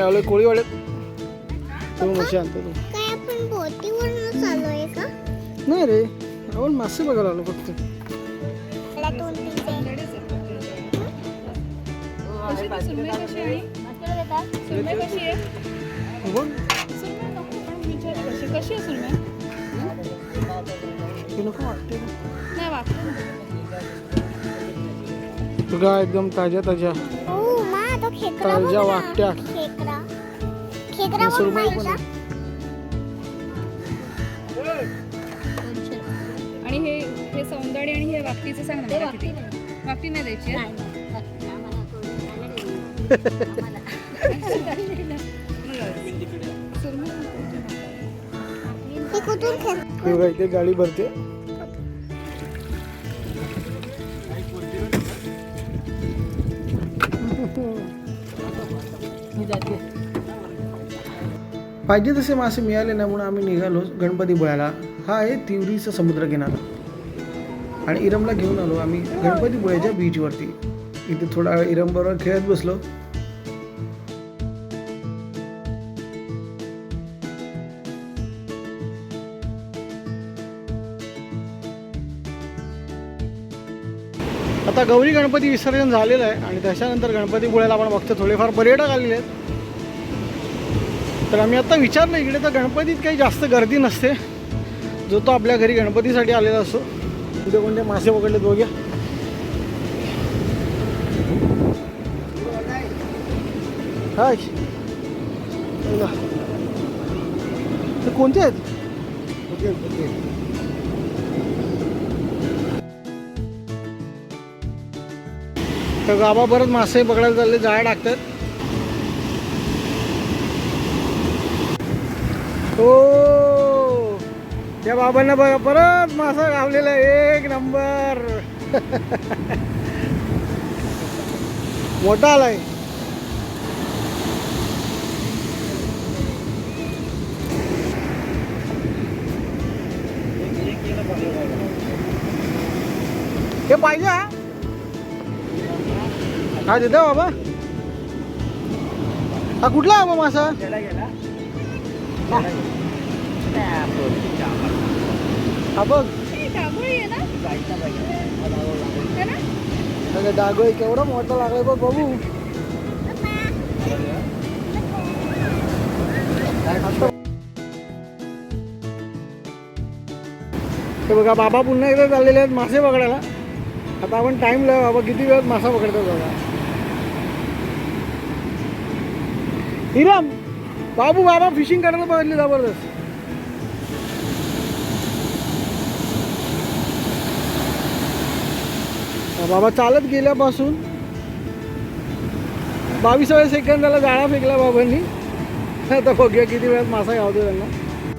आलोय? कोळीवाड्यात तो मासे आणतो तो. काय आपण बोटीवरून चाललोय का? नाही रे आपण मासे बघायला आलो फक्त. कशी आहे बघ. हे एकदम ताज्या ताज्या. बघ ताज्या ना. आणि हे हे सौंदर्य आणि हे वाकटीचं सांग ना मला किती. नाही द्यायची कुठून इथे गाडी भरते. पाहिजे तसे मासे मिळाले नाही म्हणून आम्ही निघालो गणपती बुळ्याला. हा आहे तिवरीचा समुद्र किनारा आणि इरमला घेऊन आलो आम्ही गणपती बुळ्याच्या बीचवरती इथे थोडा वेळ इरम बरोबर खेळत बसलो. आता गौरी गणपती विसर्जन झालेलं आहे आणि त्याच्यानंतर गणपती बुळ्याला आपण बघतो थोडेफार पर्यटक आलेले आहेत. तर आम्ही आता विचारलं इकडे तर गणपतीत काही जास्त गर्दी नसते. जो तो आपल्या घरी गणपतीसाठी आलेला असतो. कुठे कोणते मासे पकडलेत बघूया. हाय. ते कोणते आहेत? तर गाबा परत मासे पकडायला चालले जाळ्या टाकतात. हो. त्या बाबांना बघा परत मासा गावलेला आहे. एक नंबर. मोठा आलाय. हे पाहिजे हा? हा बाबा. हा कुठला आहे बाबा मासा? हा बघ. डागोळी आहे डागोय केवढा मोठा लागलाय बघ बघू. बघा बाबा पुन्हा एकदा चाललेले आहेत मासे पकडायला. आता आपण टाइम लाव बाबा किती वेळात मासा पकडतो बघा. हिराम! बाबू बाबा फिशिंग करायला बघितली जबरदस्त. बाबा चालत गेल्यापासून बावीसाव्या सेकंदाला जाळा फेकला बाबांनी. आता बघूया किती वेळात मासा गावतो त्यांना.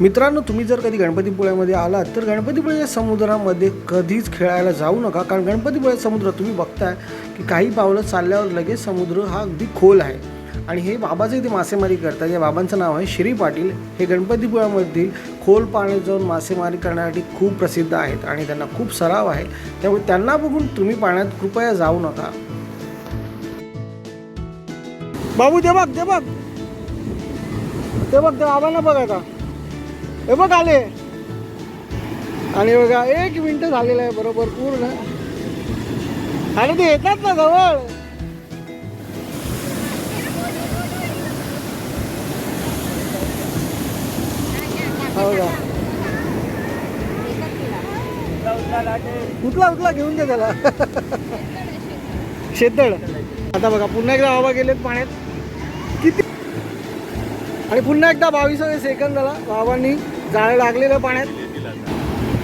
मित्रांनो तुम्ही जर कधी गणपतीपुळ्यामध्ये आलात तर गणपतीपुळ्याच्या समुद्रामध्ये कधीच खेळायला जाऊ नका. कारण गणपतीपुळे समुद्र तुम्ही बघताय की काही पावलं चालल्यावर लगेच समुद्र हा अगदी खोल आहे. आणि हे बाबाचे इथे मासेमारी करतात. या बाबांचं नाव आहे श्री पाटील. हे गणपतीपुळ्यामधील खोल पाण्यात जाऊन मासेमारी करण्यासाठी खूप प्रसिद्ध आहेत आणि त्यांना खूप सराव आहे. त्यामुळे त्यांना बघून तुम्ही पाण्यात कृपया जाऊ नका. बाबू ते बघ ते बघ. ते बघ ते बाबांना बघ आता. हे बघ आले. आणि बघा एक मिनटं झालेलं आहे बरोबर पूर्ण. अरे ते येतात ना जवळ. हो का उठला घेऊन दे त्याला. शेतळ आता बघा पुन्हा एकदा बाबा गेलेत पाण्यात. किती आणि पुन्हा एकदा बावीसावे सेकंद झाला बाबांनी जाळं लागलेलं पाण्यात.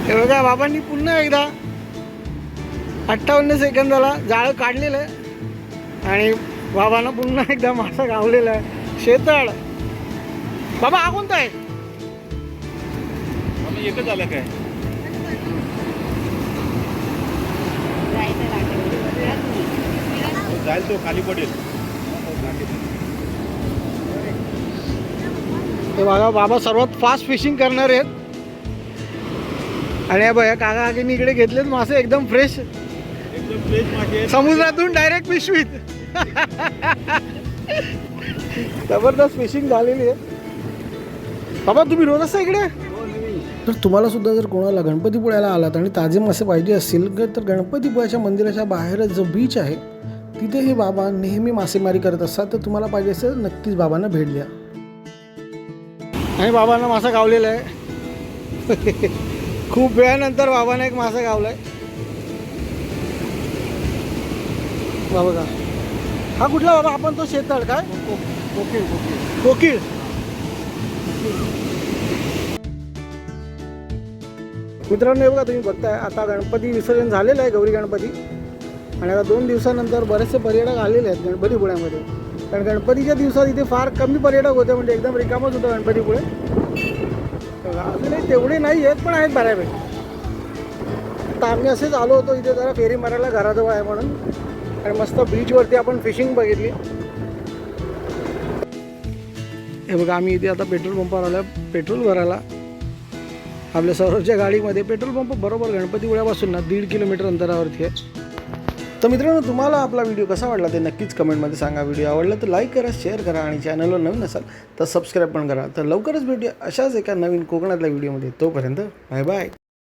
हे बघा बाबांनी पुन्हा एकदा अठ्ठावन्न सेकंद झाला जाळं काढलेलं आहे. आणि बाबांना पुन्हा एकदा मासा गावलेला आहे. शेतळ बाबा हा कोणता आहे? आम्ही एकच आलं काय? जाईल तो खाली पडेल. बघा बाबा सर्वात फास्ट फिशिंग करणार आहेत. आणि बघा काका काकीने इकडे घेतलेत मासे एकदम फ्रेश एकदम फ्रेश मासे. समुद्रातून डायरेक्ट पिशवीत जबरदस्त फिशिंग झालेली आहे. बाबा तुम्ही रोज असता इकडे? तर तुम्हाला सुद्धा जर कोणाला गणपतीपुळ्याला आलात आणि ताजे मासे पाहिजे असतील तर- गणपतीपुळ्याच्या मंदिराच्या बाहेरच जो बीच आहे तिथे हे बाबा नेहमी मासेमारी करत असतात. तर तुम्हाला पाहिजे असेल नक्कीच बाबांना भेट द्या. आणि बाबांना मासा गावलेला आहे. खूप वेळानंतर बाबांना एक मासा गावलाय. बाबा का हा कुठला बाबा? आपण तो शेताळ काय? कोकिळ. कोकिळ. मित्रांनो हे बघा तुम्ही बघताय आता गणपती विसर्जन झालेलं आहे गौरी गणपती. आणि आता दोन दिवसानंतर बरेचसे पर्यटक आलेले आहेत गणपतीपुळ्यामध्ये. कारण गणपतीच्या दिवसात इथे फार कमी पर्यटक होते म्हणजे एकदम रिकामच होतं गणपतीपुळे. बघा, अजूनही तेवढे नाही आहेत पण आहेत बऱ्यापैकी. आता आम्ही असेच आलो होतो इथे जरा फेरी मारायला घराजवळ आहे म्हणून. आणि मस्त बीचवरती आपण फिशिंग बघितली. हे बघा आम्ही इथे आता पेट्रोल पंपावर आलो पेट्रोल भरायला. आपल्या सौरभच्या गाडीमध्ये पेट्रोल पंप बरोबर गणपतीपुळ्यापासून ना दीड किलोमीटर अंतरावरती आहे. तर मित्रांनो तुम्हाला आपला व्हिडिओ कसा वाटला ते नक्कीच कमेंटमध्ये सांगा. व्हिडिओ आवडला तर लाईक करा शेअर करा आणि चॅनलवर नवीन असाल तर सबस्क्राईब पण करा. तर लवकरच भेटूया अशाच एका नवीन कोकणातल्या व्हिडिओमध्ये. तोपर्यंत बाय बाय